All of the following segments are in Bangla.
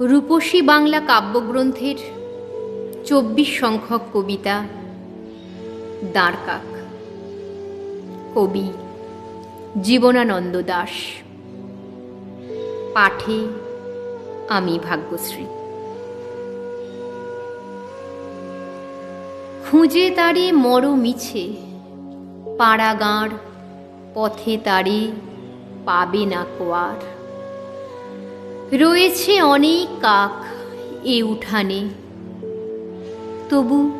রূপসী বাংলা কাব্যগ্রন্থের চব্বিশ সংখ্যক কবিতা দাঁড়কাক কবি জীবনানন্দ দাস। পাঠে আমি ভাগ্যশ্রী। খুঁজে তারে মর মিছে পাড়া গাঁড় পথে তারে পাবে না কোয়ার। রয়েছে অনেক কাক এ উঠানে। তবু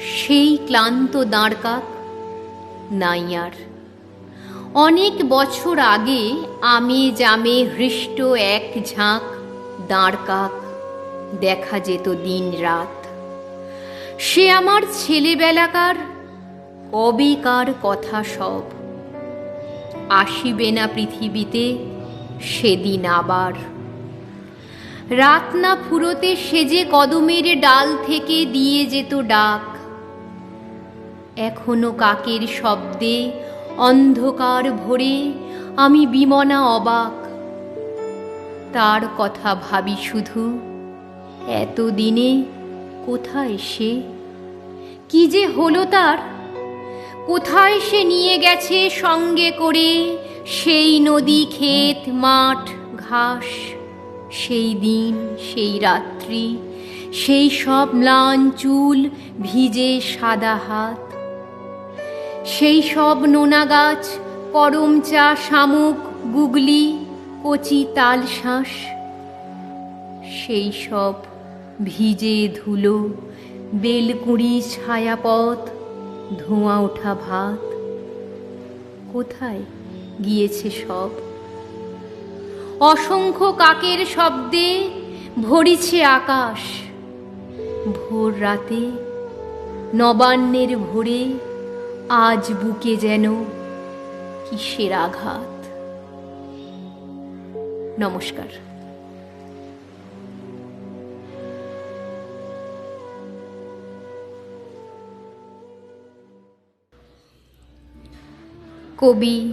সেই ক্লান্ত দাঁড় কাক নাই আর। অনেক বছর আগে আমি জামে হৃষ্ট এক ঝাঁক দাঁড় কাক দেখা যেত দিন রাত। সে আমার ছেলেবেলাকার কবেকার কথা সব। আসিবে না পৃথিবীতে সেদিন আবার। রাত না ফুরোতে সেজে কদমের ডাল থেকে দিয়ে যেত ডাক। এখনও কাকের শব্দে অন্ধকার ভরে আমি বিমনা অবাক। তার কথা ভাবি শুধু, এতদিনে কোথায় সে? কি যে হলো তার? কোথায় সে নিয়ে গেছে সঙ্গে করে সেই নদী, ক্ষেত, মাঠ, ঘাস? সেই দিন, সেই রাত্রি, সেই সব ম্লান চুল ভিজে সাদা হাত। সেই সব নোনা গাছ করম চা শামুক, গুগলি, কচি তাল শাঁস, সেই সব ভিজে ধুলো, বেলকুড়ি ছায়াপথ, ধোঁয়া ওঠা ভাত। কোথায় গিয়েছে সব? অসংখ্য কাকের শব্দে ভরিছে আকাশ। ভোর রাতে নবান্নের ভোরে আজ বুকে যেন কিসের আঘাত। নমস্কার। কবি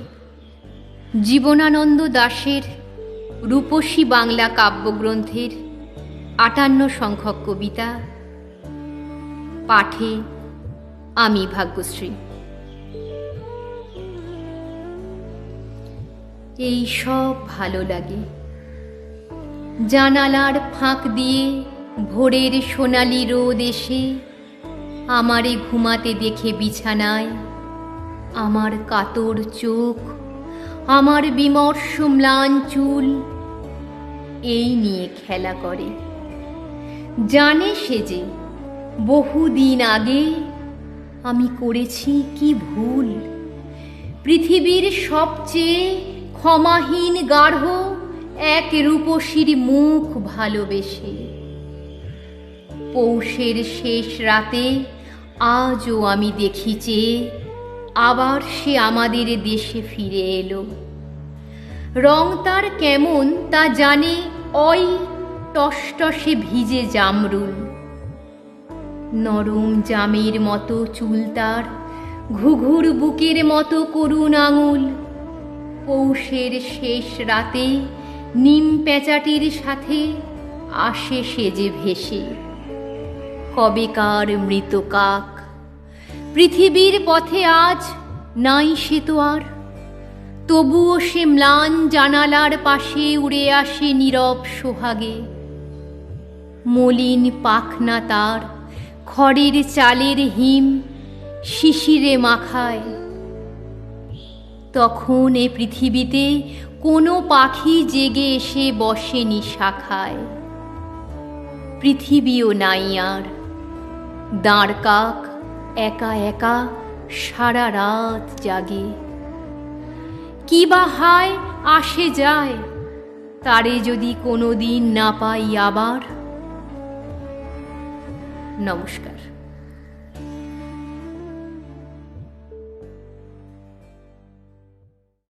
জীবনানন্দ দাশের রূপসী বাংলা কাব্যগ্রন্থের আটান্ন সংখ্যক কবিতা, পাঠে আমি ভাগ্যশ্রী। এই সব ভালো লাগে। জানালার ফাঁক দিয়ে ভোরের সোনালি রোদ এসে আমারে ঘুমাতে দেখে বিছানায় আমার কাতর চোখ, আমার বিমর্ষ ম্লান চুল এই নিয়ে খেলা করে। জানে সে যে বহুদিন আগে আমি করেছি কি ভুল। পৃথিবীর সবচেয়ে ক্ষমাহীন গাঢ় এক রূপসীর মুখ ভালোবেসে। পৌষের শেষ রাতে আজও আমি দেখি চেয়ে আবার সে আমাদের দেশে ফিরে এলো। রং তার কেমন তা জানে অই টসটসে ভিজে জামরুল। নরম জামের মতো চুল তার, ঘুঘুর বুকের মতো করুণ আঙুল। পৌষের শেষ রাতে নিম পেঁচাটির সাথে আসে সেজে ভেসে। কবেকার মৃত কাক, পৃথিবীর পথে আজ নাই সে তো আর। তবুও সে ম্লান জানালার পাশে উড়ে আসে নীরব সোহাগে। মলিন পাখনা তার, খড়ের চালের হিম শিশিরে মাখায়। তখন এ পৃথিবীতে কোনো পাখি জেগে এসে বসেনি শাখায়। পৃথিবীও নাই আর। দাঁড় কাক, একা একা সারা রাত জাগে। কি বা হায় আসে যায়। তারে যদি কোনো দিন না পাই আবার। নমস্কার।